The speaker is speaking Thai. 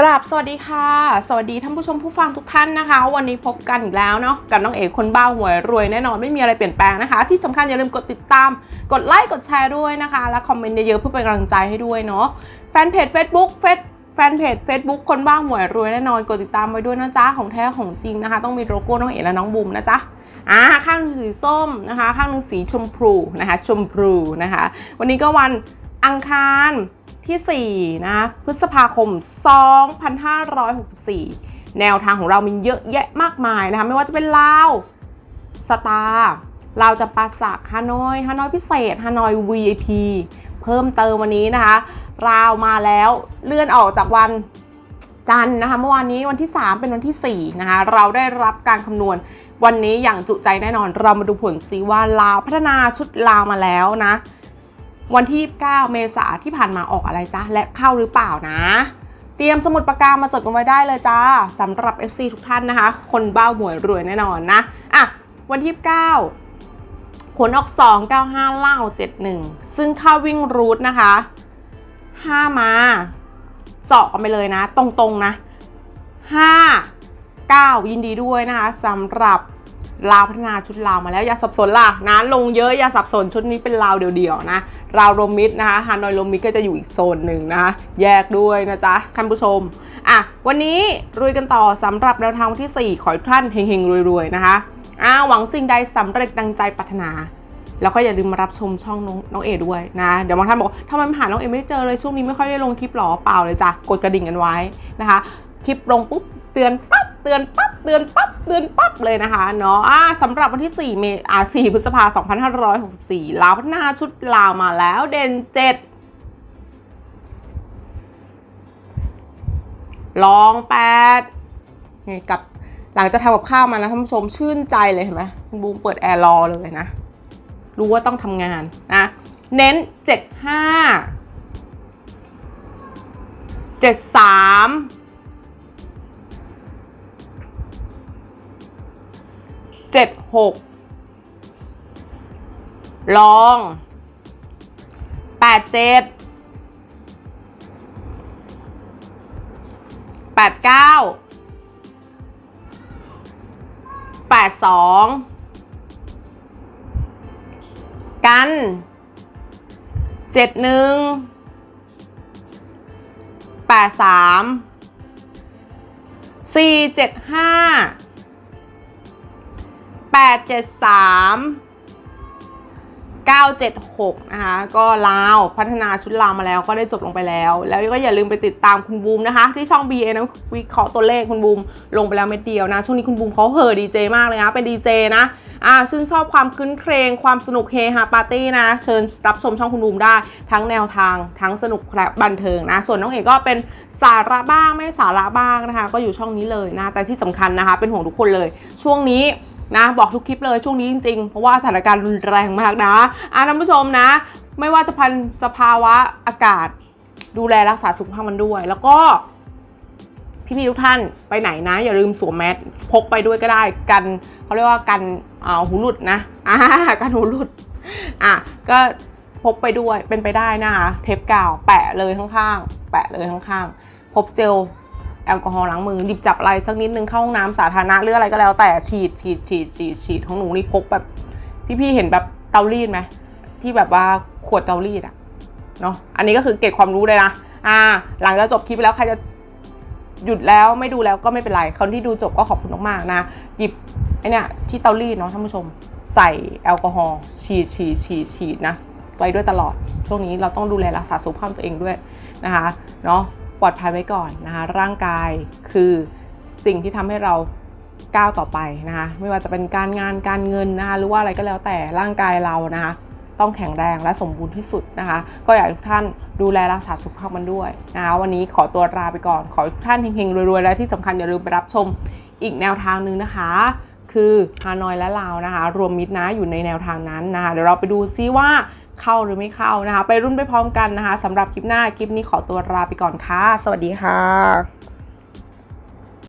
กราบสวัสดีค่ะ สวัสดีท่านผู้ชมผู้ฟังทุกท่านนะคะ วันนี้พบกันอีกแล้วเนาะกับน้องเอกคนบ้าหวยรวยแน่นอนไม่มีอะไรเปลี่ยนแปลงนะคะ ที่สำคัญอย่าลืมกดติดตาม กดไลค์กดแชร์ด้วยนะคะ และคอมเมนต์เยอะๆเพื่อเป็นกำลังใจให้ด้วยเนาะแฟนเพจ Facebook เฟซแฟนเพจ Facebook คนบ้าหวยรวยแน่นอนกดติดตามไว้ด้วยนะจ๊ะของแท้ของจริงนะคะ ต้องมีโลโก้น้องเอกและน้องบูมนะจ๊ะอ่าข้างหนึ่งสีส้มนะคะ ข้างหนึ่งสีชมพูนะคะ ชมพูนะคะ วันนี้ก็วันอังคาร ที่ 4นะพฤษภาคม 2564 แนวทางของเรามีเยอะแยะมากมายนะคะไม่ว่าจะเป็นลาวสตาร์ลาวจะปาสักฮานอยฮานอยพิเศษฮานอย VIP เพิ่มเติมวันนี้นะคะราวมาแล้วเลื่อนออกจากวันจันทร์นะคะเมื่อวานนี้วันที่ 3 เป็นวันที่ 4 นะคะ เราได้รับการคำนวณวันนี้อย่างจุใจแน่นอน เรามาดูผลซิว่าลาวพัฒนาชุดลาวมาแล้วนะ วันที่ 29 เมษาที่ผ่านมาออกอะไรจ๊ะและเข้าหรือเปล่านะ เตรียมสมุดปากกามาจดกันไว้ได้เลยจ้าสำหรับ FC ทุกท่านนะคะ คนบ้าหวยรวยแน่นอนนะอะวันที่ 9 ผลออก 2 95เล่า71 ซึ่งเข้าวิ่งรูทนะคะ 5 มาเจาะกันไปเลยนะ ตรงๆนะ 5 9 ยินดีด้วยนะคะสำหรับลาวพัฒนาชุดลาวมาแล้วอย่าสับสนล่ะนะลงเยอะอย่าสับสนชุดนี้เป็นลาวเดียวๆนะ ราวโรมิดนะคะฮานอยโรมิดก็จะอยู่อีกโซนหนึ่งนะคะแยกด้วยนะจ๊ะท่านผู้ชมอะวันนี้รุยกันต่อสำหรับแนวทางที่ 4 ขอให้ท่านเฮงๆรวยๆนะคะอ่าหวังสิ่งใดสำเร็จดังใจปรารถนาแล้วก็อย่าลืมมารับชมช่องน้ององเอด้วยนะ เดี๋ยวบางท่านบอกทำไมหาน้องเอไม่เจอเลยช่วงนี้ไม่ค่อยได้ลงคลิปหรอเปล่าเลยจ้ะกดกระดิ่งกันไว้นะคะ คลิปลงปุ๊บเตือนปั๊บ ตือนปั๊บเตือนปั๊บเตือนปั๊บเลยนะคะเนาะสำหรับวันที่ 4 เมษายน4พฤษภาคม2564 ลาวพัฒนาชุดลาวมาแล้วเด่น7ลองแปดนี่กับหลังจากทำกับข้าวมานะท่านผู้ชมชื่นใจเลยเห็นไหมคุณบูมเปิดแอร์รอเลยนะ รู้ว่าต้องทำงานนะ เน้น 75 73 76ลอง87 89 82กันเจ็ดหนึ่งแปดสามสี่เจ็ดห้าแปดสามเก้าเจ็ดห กนะคะ ก็ลาวพัฒนาชุดลาวมาแล้วก็ได้จบลงไปแล้ว แล้วก็อย่าลืมไปติดตามคุณบูมนะคะ ที่ช่อง BA นะวิเคราะห์ตัวเลขคุณบูมลงไปแล้วเม็ดเดียวนะ ช่วงนี้คุณบูมเขาเห่อดีเจมากเลยนะ เป็นดีเจนะอ่าซึ่งชอบความคื้นเครงความสนุกเฮฮาปาร์ตี้นะ เชิญรับชมช่องคุณบูมได้ทั้งแนวทางทั้งสนุกและบันเทิงนะ ส่วนน้องเอกก็เป็นสาระบ้างไม่สาระบ้างนะคะ ก็อยู่ช่องนี้เลยนะ แต่ที่สำคัญนะคะ เป็นห่วงทุกคนเลย ช่วงนี้ นะ บอกทุกคลิปเลยช่วงนี้จริงๆ เพราะว่าสถานการณ์รุนแรงมากนะอ่าท่านผู้ชมนะ ไม่ว่าจะพันสภาวะอากาศ ดูแลรักษาสุขภาพมันด้วย แล้วก็พี่ๆทุกท่านไปไหนนะ อย่าลืมสวมแมสพกไปด้วยก็ได้กันเขาเรียกว่ากันอ่าหูหลุดนะอ่ากันหูหลุดอะก็พกไปด้วยเป็นไปได้นะคะเทปกาวแปะเลยข้างๆ แปะเลยข้างๆพบเจล แอลกอฮอล์ล้างมือหยิบจับอะไรสักนิดนึงเข้าห้องน้ำสาธารณะหรืออะไรก็แล้วแต่ฉีดฉีดฉีดฉีดฉีดของหนูนี่พกแบบ พี่ๆเห็นแบบเตารีดไหมที่แบบว่าขวดเตารีดอะเนาะอันนี้ก็คือเก็บความรู้เลยนะอ่า หลังจากจบคลิปแล้วใครจะหยุดแล้วไม่ดูแล้วก็ไม่เป็นไรคนที่ดูจบก็ขอบคุณมากๆนะหยิบไอเนี่ยที่เตารีดเนาะท่านผู้ชม ใส่แอลกอฮอล์ฉีดฉีดฉีดฉีดนะไว้ด้วยตลอด ช่วงนี้เราต้องดูแลรักษาสุขภาพตัวเองด้วยนะคะเนาะ ปลอดภัยไว้ก่อนนะคะ ร่างกายคือสิ่งที่ทำให้เราก้าวต่อไปนะคะ ไม่ว่าจะเป็นการงานการเงินนะคะหรือว่าอะไรก็แล้วแต่ร่างกายเรานะคะ ต้องแข็งแรงและสมบูรณ์ที่สุดนะคะ ก็อยากให้ทุกท่านดูแลรักษาสุขภาพมันด้วยนะคะ วันนี้ขอตัวลาไปก่อน ขอทุกท่านเฮงๆรวยๆและที่สำคัญอย่าลืมไปรับชมอีกแนวทางหนึ่งนะคะ คือฮานอยและลาวนะคะ รวมมิตรนะอยู่ในแนวทางนั้นนะคะเดี๋ยวเราไปดูซิว่า เข้าหรือไม่เข้านะคะ ไปรุ่นไปพร้อมกันนะคะสำหรับคลิปหน้าคลิปนี้ขอตัวลาไปก่อนค่ะ สวัสดีค่ะ